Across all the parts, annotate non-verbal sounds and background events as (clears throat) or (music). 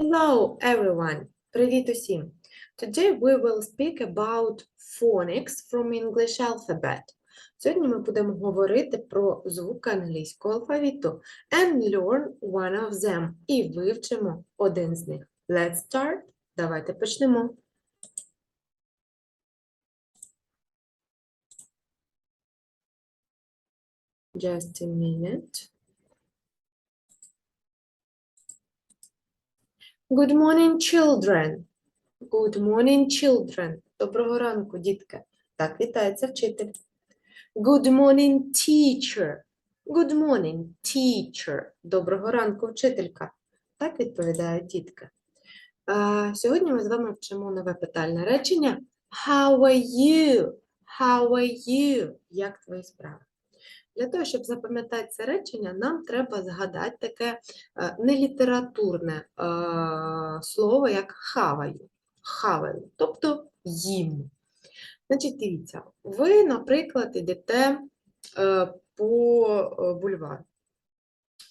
Hello, everyone. Привіт усім. Today we will speak about phonics from English alphabet. Сьогодні ми будемо говорити про звуки англійського алфавіту and learn one of them. І вивчимо один з них. Let's start. Давайте почнемо. Just a minute. Good morning, children. Good morning, children. Доброго ранку, дітки. Так вітається вчитель. Good morning, teacher. Good morning, teacher. Доброго ранку, вчителька. Так відповідає дітка. А, сьогодні ми з вами вчимо нове питальне речення. How are you? How are you? Як твої справи? Для того, щоб запам'ятати це речення, нам треба згадати таке е, нелітературне е, слово, як хаваю. Хаваю, тобто їм. Значить, дивіться, ви, наприклад, йдете е, по бульвару.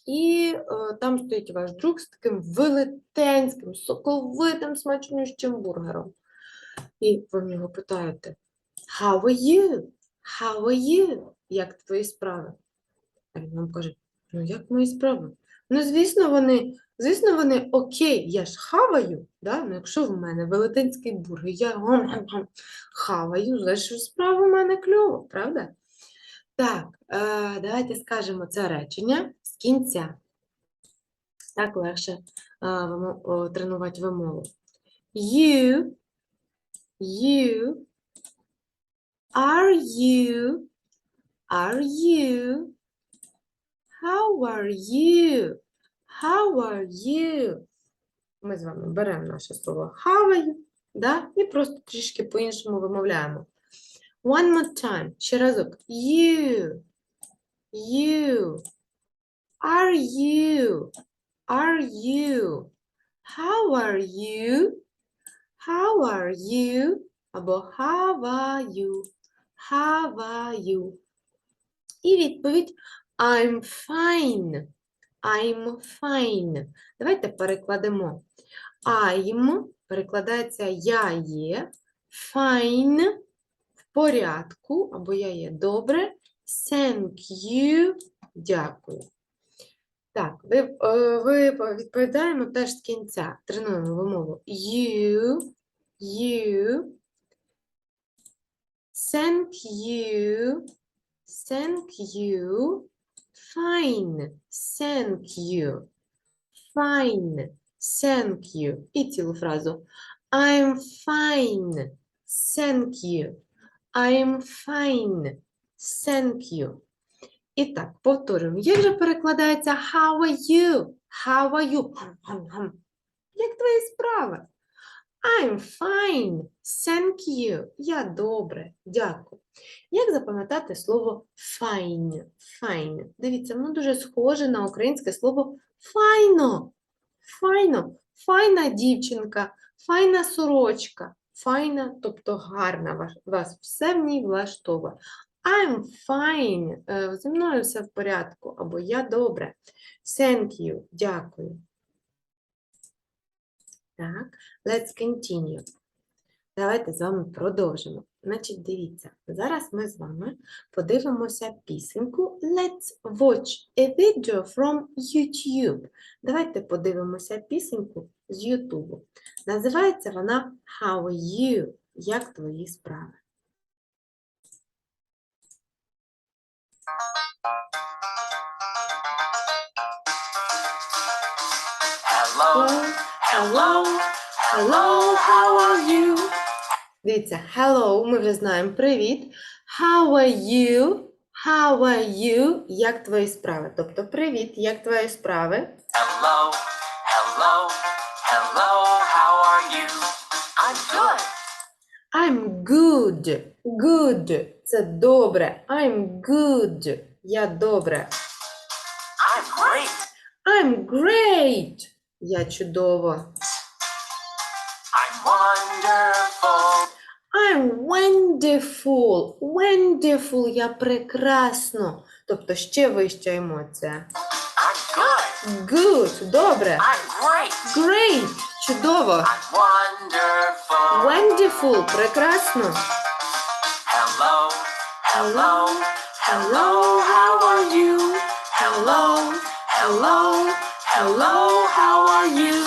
І е, там стоїть ваш друг з таким велетенським, соковитим, смачнющим бургером. І ви в нього питаєте: How are you? How are you? Як твої справи? А він вам каже: Ну, як мої справи? Ну, звісно, вони, звісно, вони окей, я ж хаваю, да? ну, якщо в мене велетенський бургер, я хаваю, значить справа в мене кльово, правда? Так, е, давайте скажемо це речення з кінця. Так легше е, тренувати вимову. You, you, are you, are you, how are you, how are you. Ми з вами беремо наше слово хаваю, да? і просто трішки по-іншому вимовляємо. One more time. Ще разок. You. You. Are you? Are you? How are you? How are you? Або how are you? How are you? І відповідь I'm fine. I'm fine. Давайте перекладемо. I'm перекладається я є. Fine в порядку, або я є добре. Thank you. Дякую. Так, ви, е, ви відповідаємо теж з кінця. Тренуємо вимову. You, you. Thank you. Thank you. Fine. Thank you. Fine. Thank you. І цілу фразу. I'm fine. Thank you. I'm fine. Thank you. І так, повторюємо. Як же перекладається how are you? How are you? Як твої справи? I'm fine. Thank you. Я добре. Дякую. Як запам'ятати слово fine? Fine. Дивіться, воно дуже схоже на українське слово файно. Файно. Файна дівчинка, файна сорочка. Файна, тобто гарна. Вас все в ній влаштовує. I'm fine. Е, Зі мною все в порядку. Або я добре. Thank you. Дякую. Так, let's continue. Давайте з вами продовжимо. Значить, дивіться, зараз ми з вами подивимося пісеньку Let's watch a video from YouTube. Давайте подивимося пісеньку з YouTube. Називається вона How are you? Як твої справи? Hello, hello, hello, how are you? Дивіться, hello, ми вже знаємо привіт. How are you? How are you? Як твої справи? Тобто, привіт, як твої справи? Hello, hello, hello, how are you? I'm good. I'm good. Good. Це добре. I'm good. Я добре. I'm great. I'm great. Я чудово. Wonderful. Wonderful. Я прекрасно. Тобто ще вища емоція. I'm good. Good. Добре. I'm great. Great. Чудово. I'm wonderful. Wonderful. Прекрасно. Hello, hello, hello, how are you? Hello, hello, hello, how are you?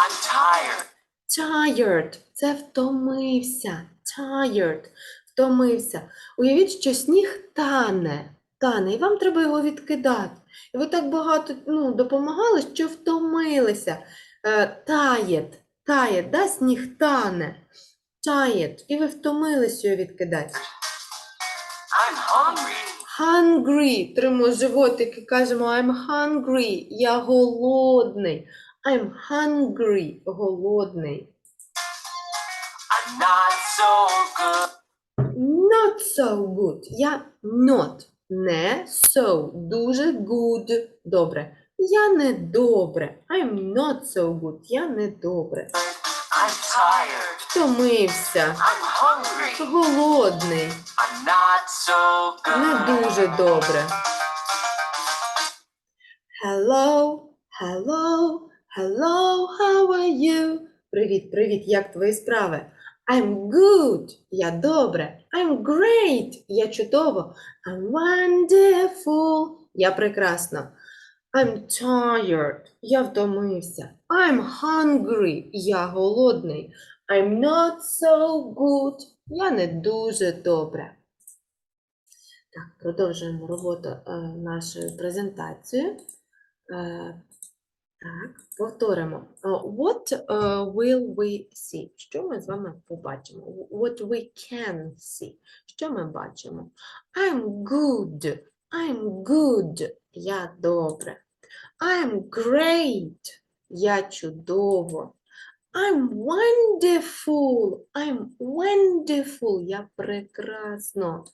I'm tired. Tired. Це втомився. Tired. Втомився. Уявіть, що сніг тане. Тане, і вам треба його відкидати. І ви так багато ну, допомагали, що втомилися. Е, Tired. Tired, да? Сніг тане. Tired. І ви втомилися його відкидати. I'm hungry. Hungry. Тримо животик і кажемо I'm hungry. Я голодний. I'm hungry. Голодний. I'm not so good. Not so good. Я not. Не so. Дуже good. Добре. Я не добре. I'm not so good. Я не добре. I'm tired. Втомився. I'm hungry. Голодний. I'm not so good. Не дуже добре. Hello, hello, hello, how are you? Привіт, привіт, як твої справи? I'm good, я добре. I'm great, я чудово. I'm wonderful, я прекрасно. I'm tired, я втомився. I'm hungry, я голодний. I'm not so good, я не дуже добре. Так, продовжуємо роботу е, нашою презентацією. Е, так, повторимо. Е, What е, will we see? Що ми з вами побачимо? What we can see. Що ми бачимо? I'm good. I'm good. Я добре. I'm great. Я чудово. I'm wonderful. I'm wonderful. Я прекрасно.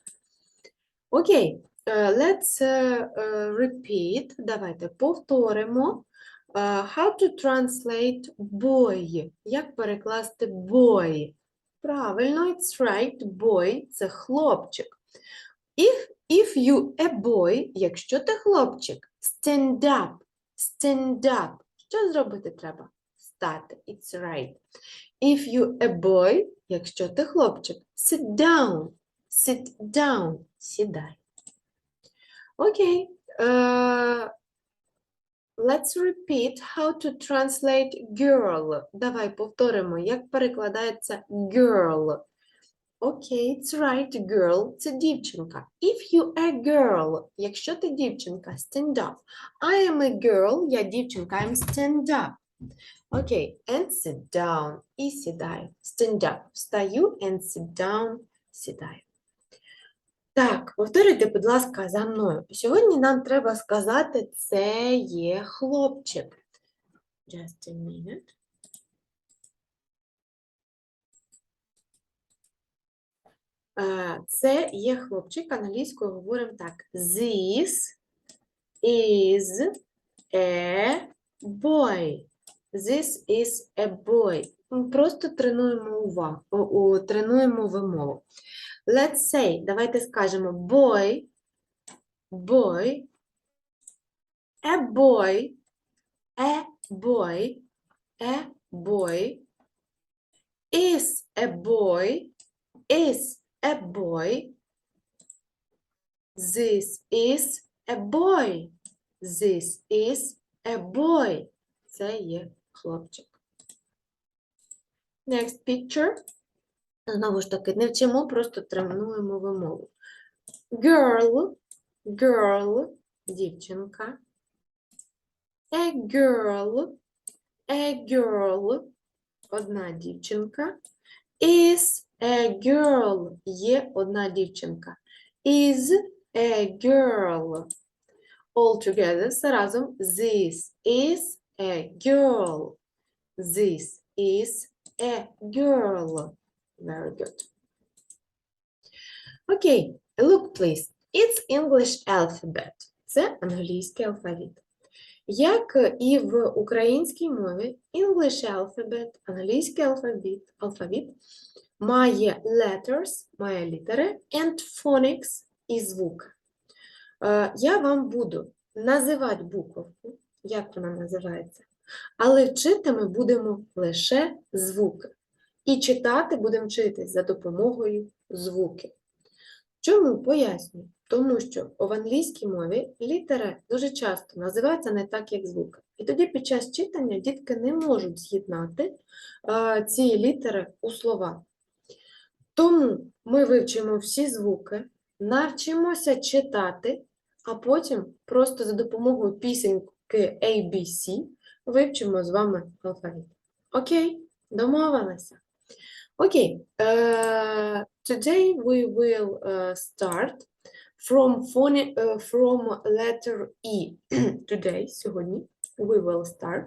Окей, let's е, е, repeat. Давайте повторимо. Е, How to translate boy? Як перекласти boy? Правильно, it's right. Boy – це хлопчик. If, if you a boy, якщо ти хлопчик, stand up, stand up. Що зробити треба? Стати. It's right. If you a boy, якщо ти хлопчик, sit down, sit down, сідай. Окей. е, Let's repeat how to translate girl. Давай повторимо, як перекладається girl. Окей, it's right, girl. Це дівчинка. If you a girl, якщо ти дівчинка, stand up. I am a girl, я дівчинка, I'm stand up. Окей, and sit down. І сідай. Stand up. Встаю and sit down. Сідаю. Так, повторюйте, будь ласка, за мною. Сьогодні нам треба сказати, це є хлопчик. Just a minute. Е, Це є хлопчик, англійською говоримо так. This is a boy. This is a boy. Просто тренуємо увагу, тренуємо вимову. Let's say, давайте скажемо boy, boy, a boy, a boy, a boy, is a boy, is a boy, this is a boy, this is a boy. Це є хлопчик. Next picture. Знову ж таки, не вчимо, просто тренуємо вимову. Girl, girl, дівчинка. A girl, a girl, одна дівчинка. Is a girl, є одна дівчинка. Is a girl. All together, все разом. This is a girl. This is a girl. Very good. Okay, look, please. It's English alphabet. Це англійський алфавіт. Як і в українській мові, English alphabet, англійський алфавіт, алфавіт має letters, має літери, and phonics і звуки. Е, Я вам буду називати буковку, як вона називається. Але вчити ми будемо лише звуки. І читати будемо вчитись за допомогою звуків. Чому пояснюю? Тому що в англійській мові літери дуже часто називаються не так, як звуки. І тоді під час читання дітки не можуть з'єднати ці літери у слова. Тому ми вивчимо всі звуки, навчимося читати, а потім просто за допомогою пісеньки ABC вивчимо з вами алфавіт. Окей, домовилися? Окей, uh, today we will uh, start from, phone, uh, from letter E. (clears throat) today, сьогодні, we will start.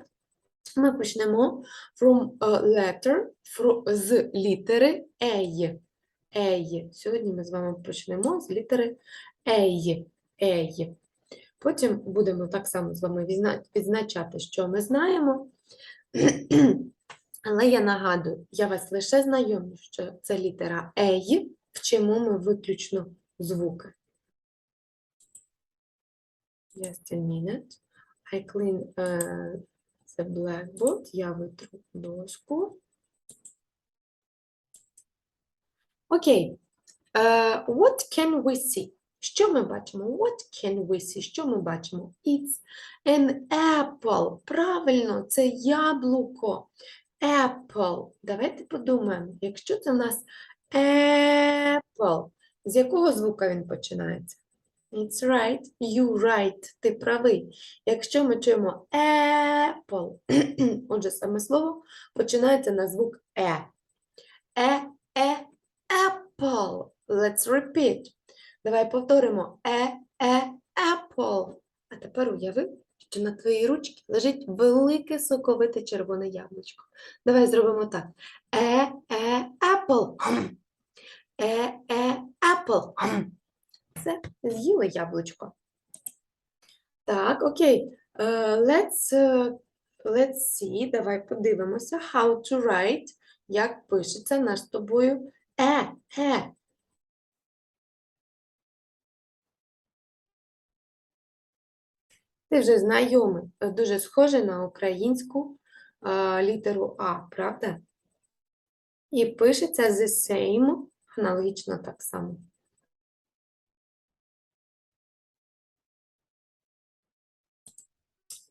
Ми почнемо from a letter, fro- з літери A. A. Сьогодні ми з вами почнемо з літери A. A. Потім будемо так само з вами відзначати, що ми знаємо. (clears throat) Але я нагадую, я вас лише знайомлю, що це літера A, вчимо ми виключно звуки. Just a minute. I clean uh, the blackboard. Я витру дошку. Окей. Uh, what can we see? Що ми бачимо? What can we see? Що ми бачимо? It's an apple. Правильно, це яблуко. Apple. Давайте подумаємо, якщо це в нас apple, з якого звука він починається? It's right, you right, ти правий. Якщо ми чуємо apple, (clears throat) отже, саме слово починається на звук е. Е, е, apple. Let's repeat. Давай повторимо е, е, apple. А тепер уяви, що на твоїй ручці лежить велике соковите червоне яблучко. Давай зробимо так. Е, е, apple. Е, е, apple. Все, з'їли яблучко. Так, окей. Е, let's, е, let's see, давай подивимося, how to write, як пишеться наш з тобою е, е. Ти вже знайомий, е, дуже схожий на українську е, літеру А, правда? І пишеться the same, аналогічно так само.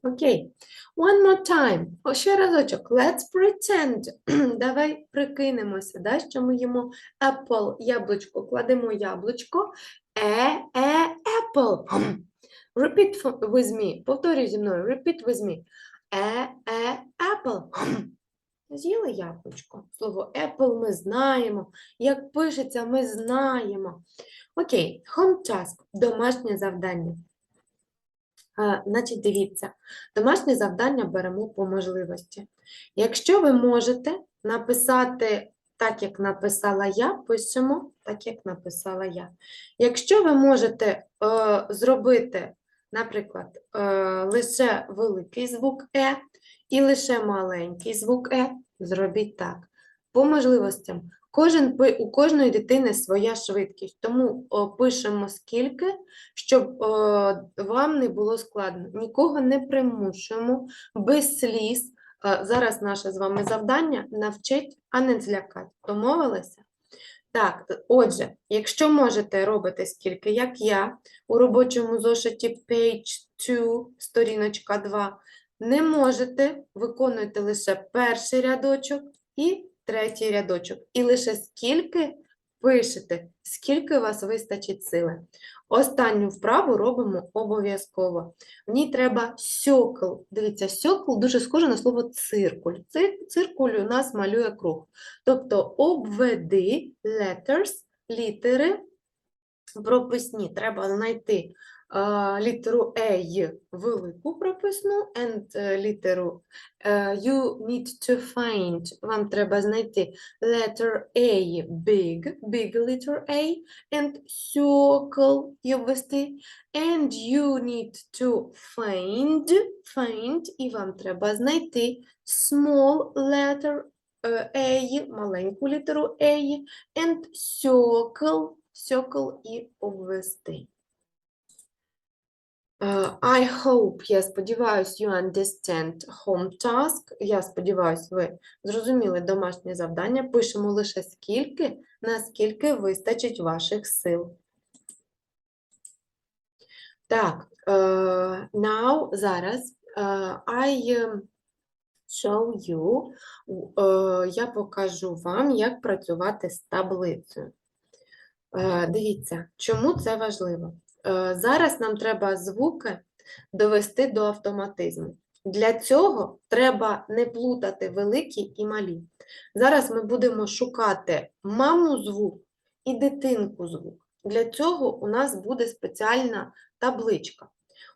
Окей. One more time. О, ще разочок. Let's pretend. (clears throat) Давай прикинемося, да, що ми їмо apple, яблучко, кладемо яблучко. Е, е, apple. Repeat with me. Повторюй зі мною. Repeat with me. Е, е, apple. З'їли яблучко. Слово apple ми знаємо. Як пишеться, ми знаємо. Окей, home task. Домашнє завдання. А, значить, дивіться, домашнє завдання беремо по можливості. Якщо ви можете написати так, як написала я, пишемо так, як написала я. Якщо ви можете е, зробити, наприклад, е, лише великий звук Е і лише маленький звук Е, зробіть так. По можливостям. Кожен, у кожної дитини своя швидкість, тому пишемо скільки, щоб вам не було складно. Нікого не примушуємо, без сліз. Е, Зараз наше з вами завдання навчить, а не злякати. Домовилися? Так, е, отже, якщо можете робити скільки, як я, у робочому зошиті page 2, сторіночка 2, не можете, виконуйте лише перший рядочок і третій рядочок. І лише скільки пишете, скільки у вас вистачить сили. Останню вправу робимо обов'язково. В ній треба сьокл. Дивіться, сьокл дуже схоже на слово циркуль. Цир- Циркуль у нас малює круг. Тобто обведи letters, літери прописні. Треба знайти літеру A велику прописну and е, літеру е, you need to find. Вам треба знайти letter A big, big letter A and circle і обвести. And you need to find, find, і вам треба знайти small letter е, A, маленьку літеру A, and circle, circle і обвести. Е, I hope, я сподіваюся, you understand home task. Я сподіваюся, ви зрозуміли домашнє завдання. Пишемо лише скільки, наскільки вистачить ваших сил. Так, е, now, зараз е, I um, show you, е, я покажу вам, як працювати з таблицею. Е, Дивіться, чому це важливо? Е, Зараз нам треба звуки довести до автоматизму. Для цього треба не плутати великі і малі. Зараз ми будемо шукати маму звук і дитинку звук. Для цього у нас буде спеціальна табличка.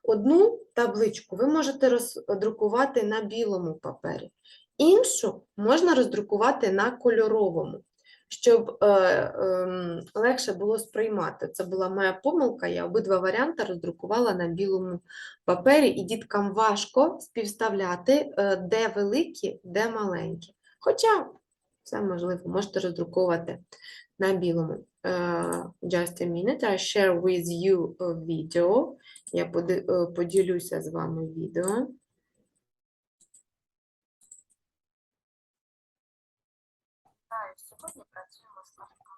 Одну табличку ви можете роздрукувати на білому папері, іншу можна роздрукувати на кольоровому щоб е, ем, легше було сприймати. Це була моя помилка, я обидва варіанти роздрукувала на білому папері, і діткам важко співставляти, е, де великі, де маленькі. Хоча все можливо, можете роздруковувати на білому. Е, just a minute, I share with you a video. Я е, поділюся з вами відео. Вітаю. Сьогодні працюємо з лапками.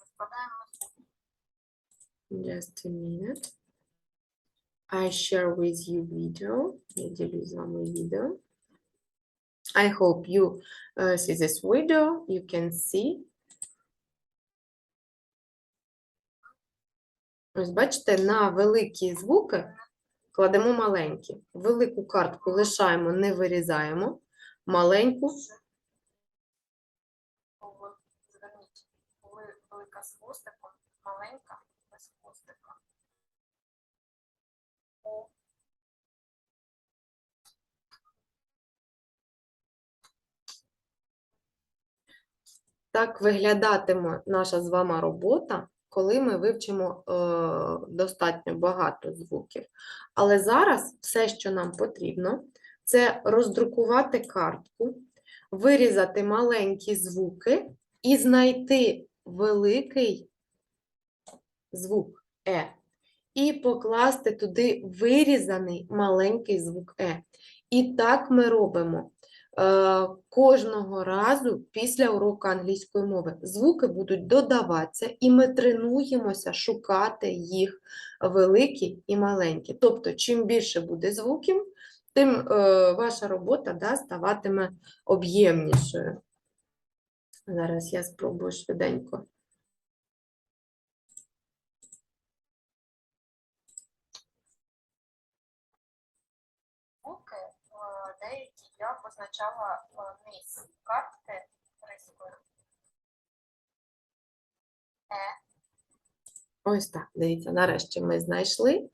Розкладаємо звуки. Just a minute. I share with you video. Я ділюсь з вами відео. I hope you uh, see this video. You can see. Ось бачите, на великі звуки кладемо маленькі. Велику картку лишаємо, не вирізаємо. Маленьку велика Так виглядатиме наша з вами робота, коли ми вивчимо е, достатньо багато звуків. Але зараз все, що нам потрібно, це роздрукувати картку, вирізати маленькі звуки і знайти великий звук Е. І покласти туди вирізаний маленький звук Е. І так ми робимо кожного разу після уроку англійської мови. Звуки будуть додаватися, і ми тренуємося шукати їх великі і маленькі. Тобто, чим більше буде звуків, тим е, ваша робота да, ставатиме об'ємнішою. Зараз я спробую швиденько. звуки, е, деякі я позначала е, низ картки рискою. Е, Ось так, дивіться, нарешті ми знайшли.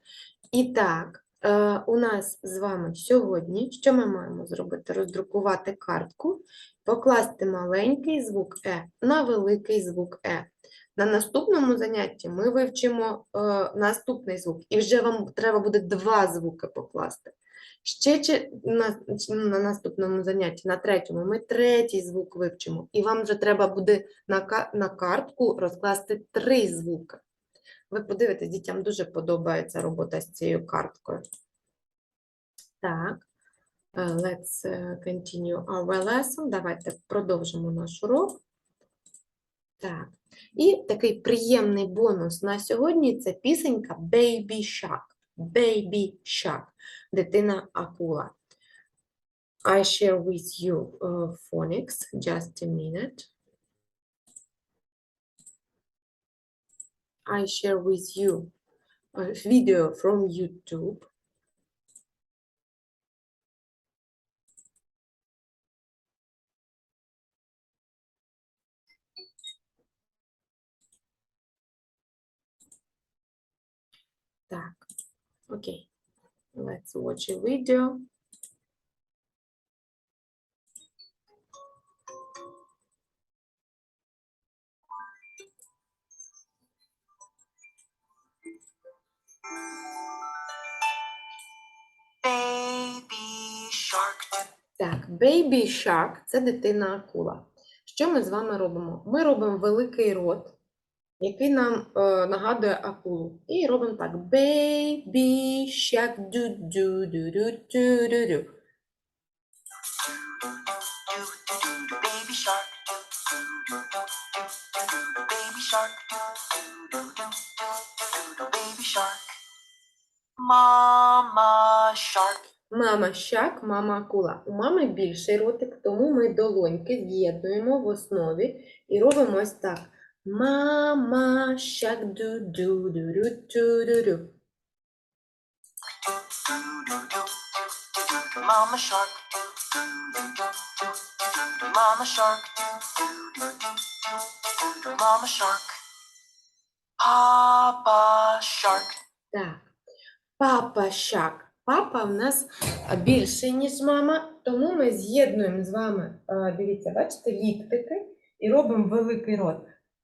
І так, е, у нас з вами сьогодні, що ми маємо зробити? Роздрукувати картку, покласти маленький звук Е на великий звук Е. На наступному занятті ми вивчимо е, наступний звук, і вже вам треба буде два звуки покласти. Ще на, на наступному занятті, на третьому, ми третій звук вивчимо, і вам вже треба буде на, на картку розкласти три звуки. Ви подивитесь, дітям дуже подобається робота з цією карткою. Так, е, let's е, continue our lesson. Давайте продовжимо наш урок. Так, і такий приємний бонус на сьогодні це пісенька Baby Shark. Baby Shark. Дитина акула. I share with you uh, phonics. Just a minute. I share with you a video from YouTube. Так, окей. Let's watch a video. Baby shark. Так, Baby Shark – це дитина акула. Що ми з вами робимо? Ми робимо великий рот, який нам е, нагадує акулу. І робимо так: Baby shark do do do do do do do. Baby shark. Baby shark. Baby shark. Mama shark. Мама щак, мама акула. У мами більший ротик, тому ми долоньки з'єднуємо в основі і робимо ось так. Мама щак ду ду ду ду ду ду ду Mama shark. Mama shark. Mama shark. Papa shark. Так. Папа щак. Папа в нас а, більший, ніж мама, тому ми з'єднуємо з вами, дивіться, бачите, ліктики і робимо великий рот.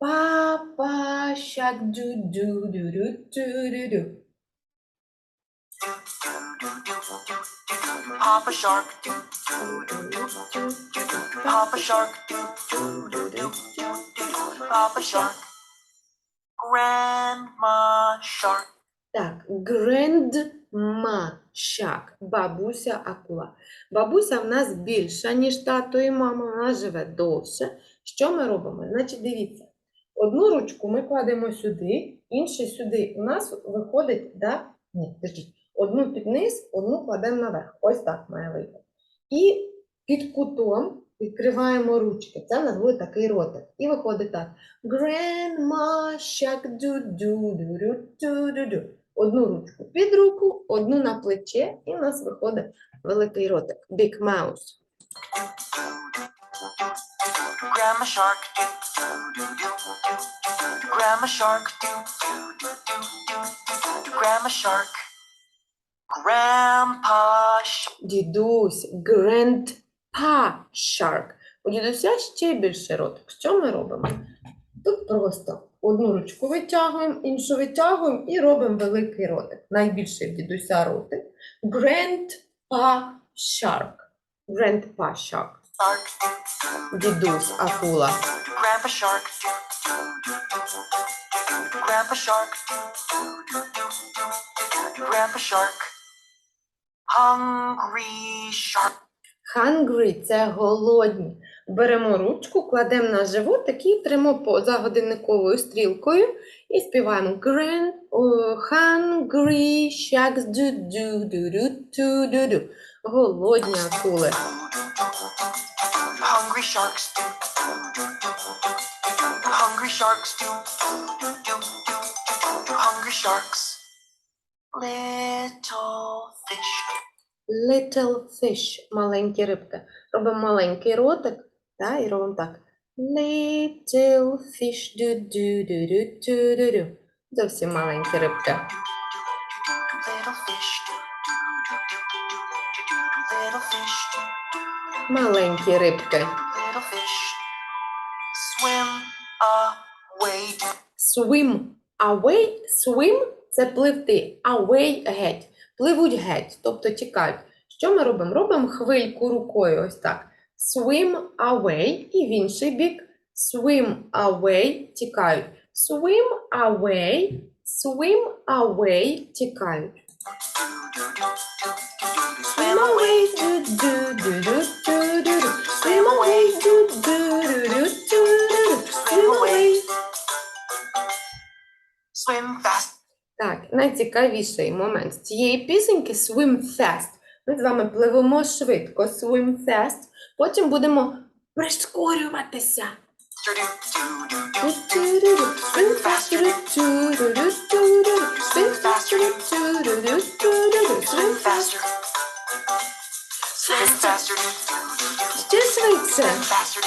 Папа щак ду ду ду ду ду ду ду Papa shark. Papa shark. Papa shark. Grandma shark. Так, grandma щак, бабуся акула. Бабуся в нас більша, ніж тато і мама, вона живе довше. Що ми робимо? Значить, дивіться, одну ручку ми кладемо сюди, іншу сюди. У нас виходить, да? Ні, держіть. Одну під низ, одну кладемо наверх. Ось так має вийти. І під кутом відкриваємо ручки. Це у нас буде такий ротик. І виходить так. Grandma shark do do do do do do do. Одну ручку під руку, одну на плече, і у нас виходить великий ротик. Big mouse. Grandma shark. Grandma shark. Grandma shark. Grandpa. Дідусь, grandpa shark. У дідуся ще більше ротик. Що ми робимо? Тут просто одну ручку витягуємо, іншу витягуємо і робимо великий ротик. Найбільший дідуся ротик. Grandpa shark. Grandpa shark. Дідусь, акула. Hungry – це голодні. Беремо ручку, кладемо на животик і тримо поза годинниковою стрілкою і співаємо Grand, Hungry sharks do do do do do do do. Голодні акули. Hungry sharks. Hungry sharks. Hungry sharks. Little fish. Little fish – маленькі рибки. Робимо маленький ротик та, і робимо так. Little fish do do do do do do do. Зовсім маленькі рибки. Маленькі рибки. Swim away. Swim away. Swim – це пливти. Away – геть. Пливуть геть, тобто тікають. Що ми робимо? Робимо хвильку рукою, ось так. Swim away і в інший бік. Swim away – тікають. Swim away, swim away – тікають. Swim away, do do do do Swim away. Swim fast. Так, найцікавіший момент цієї пісеньки Swim Fast. Ми з вами пливемо швидко, Swim Fast. Потім будемо прискорюватися. Swim faster. Swim faster. Swim faster. Swim faster. Ще швидше. Swim faster.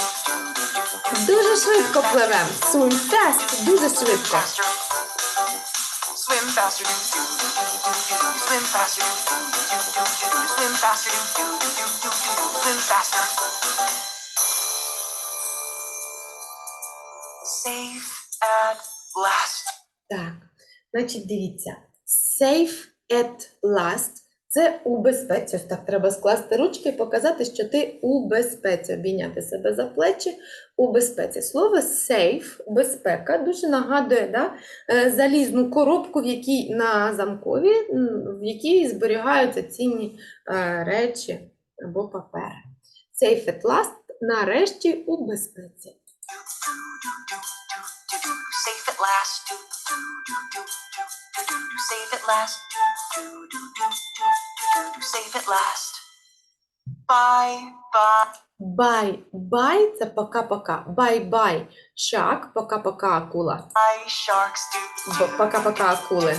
Дуже швидко пливемо. Swim fast, дуже швидко. Faster. Swim faster. Swim faster. Swim faster. Swim faster. Safe at last. Так, значить, дивіться. Safe at last Це у безпеці. Ось так треба скласти ручки і показати, що ти у безпеці, обійняти себе за плечі у безпеці. Слово safe, безпека, дуже нагадує да, е, залізну коробку, в якій на замкові, в якій зберігаються цінні е, речі або папери. Safe at last, нарешті у безпеці. Safe at last. Safe at last. Bye, bye. Bye, bye – це пока-пока. Bye-bye. Шак, пока-пока, акула. Bye, sharks. Б- Пока-пока, акули.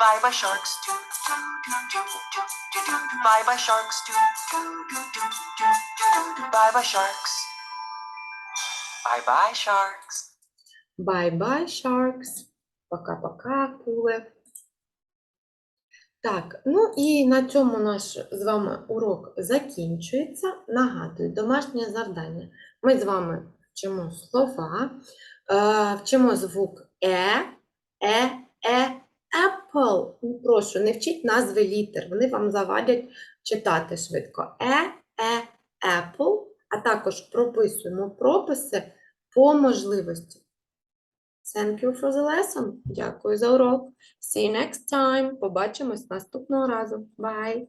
Bye, bye, sharks. Bye, bye, sharks. Bye, bye, sharks. Bye, bye, sharks. Bye-bye, sharks. Пока-пока, акули. Так, ну і на цьому наш з вами урок закінчується. Нагадую, домашнє завдання. Ми з вами вчимо слова, е, вчимо звук е, е, е, apple. Прошу, не вчіть назви літер, вони вам завадять читати швидко. Е, е, apple, а також прописуємо прописи по можливості. Thank you for the lesson. Дякую за урок. See you next time. Побачимось наступного разу. Bye.